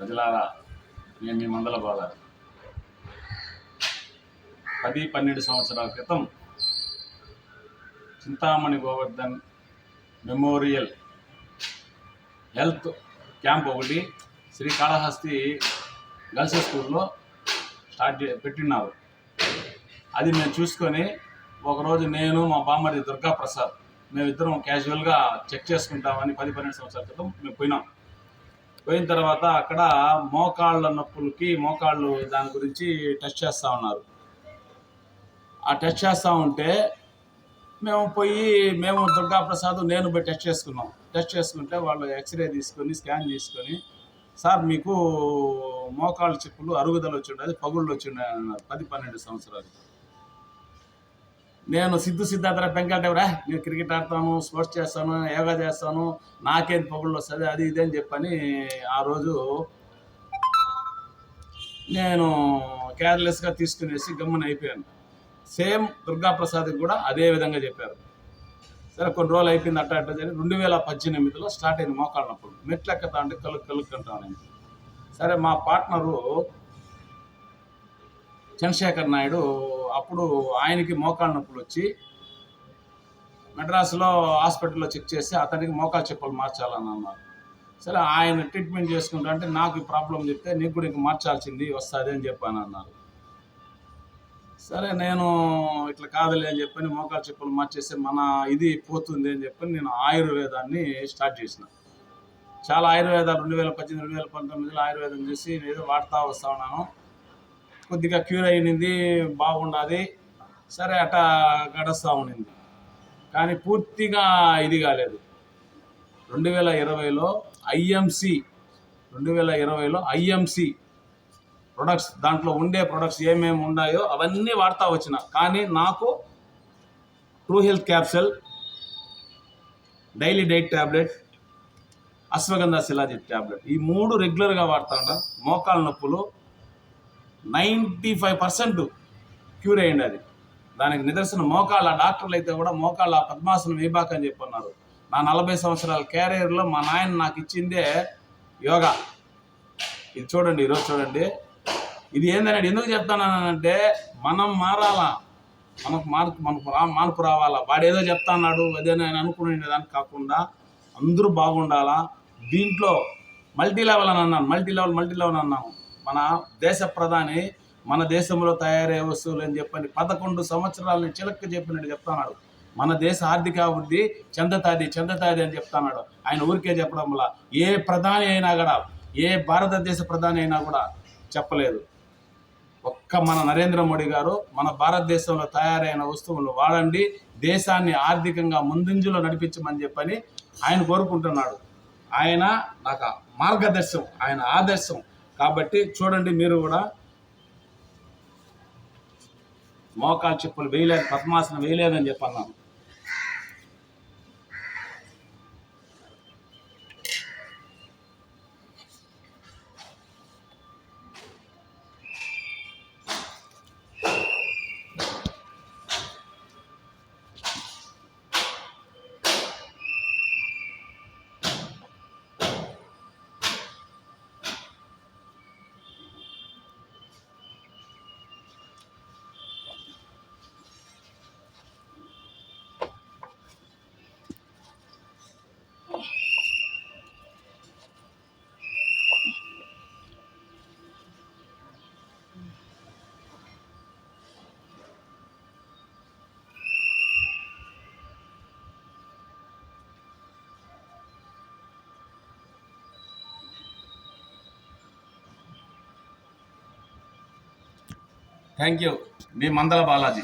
ప్రజలారా నేను మీ మందల బాల. పది పన్నెండు సంవత్సరాల క్రితం Chintamani Govardhan memorial health camp ఒకటి శ్రీకాళహస్తి గర్ల్స్ స్కూల్లో స్టార్ట్ పెట్టినారు. అది మేము చూసుకొని ఒకరోజు నేను మా బామ్మడి దుర్గా ప్రసాద్ మేమిద్దరం క్యాజువల్గా చెక్ చేసుకుంటామని పది పన్నెండు సంవత్సరాల క్రితం మేము పోయినాం. పోయిన తర్వాత అక్కడ మోకాళ్ళ నొప్పులకి మోకాళ్ళు దాని గురించి టెస్ట్ చేస్తూ ఉన్నారు. ఆ టెస్ట్ చేస్తూ ఉంటే మేము పోయి మేము దుర్గా ప్రసాద్ నేను పోయి టెస్ట్ చేసుకున్నాం. టెస్ట్ చేసుకుంటే వాళ్ళు ఎక్స్రే తీసుకొని స్కాన్ తీసుకొని సార్ మీకు మోకాళ్ళ చిప్పులు అరుగుదల వచ్చిండే పగుళ్ళు వచ్చిండే అన్నారు. పది పన్నెండు సంవత్సరాలు నేను సిద్ధు సిద్ధార్థ వెంకటేవరా నేను క్రికెట్ ఆడతాను స్పోర్ట్స్ చేస్తాను యోగా చేస్తాను నాకేం పొగుళ్ళు వస్తుంది అది ఇది అని చెప్పని ఆ రోజు నేను కేర్లెస్గా తీసుకునేసి గమ్మున అయిపోయాను. సేమ్ దుర్గాప్రసాద్కి కూడా అదే విధంగా చెప్పారు. సరే కొన్ని రోజులు అయిపోయింది అట్ట అట్ట జరిగి రెండు వేల పద్దెనిమిదిలో స్టార్ట్ అయింది మోకాళ్ళనప్పుడు మెట్లు ఎక్కుతా అంటే కలుక్ కలుగుకుంటాను నేను సరే మా పార్ట్నరు చంద్రశేఖర్ నాయుడు అప్పుడు ఆయనకి మోకాళ్ళ నొప్పులు వచ్చి మెడ్రాస్లో హాస్పిటల్లో చెక్ చేసి అతనికి మోకాలు చెప్పులు మార్చాలని అన్నారు. సరే ఆయన ట్రీట్మెంట్ చేసుకుంటా అంటే నాకు ఈ ప్రాబ్లం చెప్తే నీకు కూడా ఇంక మార్చాల్సింది వస్తుంది అని చెప్పాను అన్నారు. సరే నేను ఇట్లా కాదులే అని చెప్పని మోకాలు చెప్పులు మార్చేస్తే మన ఇది పోతుంది అని చెప్పని నేను ఆయుర్వేదాన్ని స్టార్ట్ చేసిన. చాలా ఆయుర్వేదాలు రెండు వేల పద్దెనిమిది రెండు వేల పంతొమ్మిదిలో ఆయుర్వేదం చేసి నేను ఏదో వాడుతూ వస్తూ ఉన్నాను. కొద్దిగా క్యూర్ అయినది బాగుండాది. సరే అట్టా గడుస్తూ ఉండింది కానీ పూర్తిగా ఇది కాలేదు. రెండు వేల ఇరవైలో ఐఎంసి రెండు వేల ఇరవైలో ఐఎంసి ప్రొడక్ట్స్ దాంట్లో ఉండే ప్రొడక్ట్స్ ఏమేమి ఉన్నాయో అవన్నీ వాడుతూ వచ్చిన. కానీ నాకు true health capsule daily diet tablet ashwagandha shilajit tablet ఈ మూడు రెగ్యులర్గా వాడతా ఉంటా. మోకాళ్ళ నొప్పులు నైంటీ ఫైవ్ పర్సెంట్ క్యూర్ అయ్యింది అది. దానికి నిదర్శనం మోకాళ్ళ డాక్టర్లు అయితే కూడా మోకాళ్ళ పద్మాసనం వేయబాక అని చెప్పన్నారు. నా నలభై సంవత్సరాల క్యారియర్లో మా నాయన నాకు ఇచ్చిందే యోగా. ఇది చూడండి ఈరోజు చూడండి. ఇది ఏంటంటే ఎందుకు చెప్తానంటే మనం మారాలా మనకు మార్పు మనకు మార్పు రావాలా. వాడు ఏదో చెప్తాన్నాడు అదే నేను అనుకునే దానికి కాకుండా అందరూ బాగుండాలా. దీంట్లో మల్టీ లెవెల్ అని అన్నాను మల్టీ లెవెల్ మల్టీ లెవెల్ అన్నాము. మన దేశ ప్రధాని మన దేశంలో తయారయ్యే వస్తువులు అని చెప్పని పదకొండు సంవత్సరాలని చిలక్క చెప్పినట్టు చెప్తున్నాడు మన దేశ ఆర్థికాభివృద్ధి చెందతాది చెందతాది అని చెప్తున్నాడు ఆయన ఊరికే చెప్పడం వల్ల ఏ ప్రధాని అయినా కూడా ఏ భారతదేశ ప్రధాని అయినా కూడా చెప్పలేదు. ఒక్క మన నరేంద్ర మోడీ గారు మన భారతదేశంలో తయారైన వస్తువులు వాడండి దేశాన్ని ఆర్థికంగా ముందంజలో నడిపించమని చెప్పని ఆయన కోరుకుంటున్నాడు. ఆయన నాకు మార్గదర్శం ఆయన ఆదర్శం. కాబట్టి చూడండి మీరు కూడా. మోకాలు చెప్పులు వేయలేదు పద్మాసనం వేయలేదని చెప్పన్నాను. Thank you. మీ మందల బాలాజీ.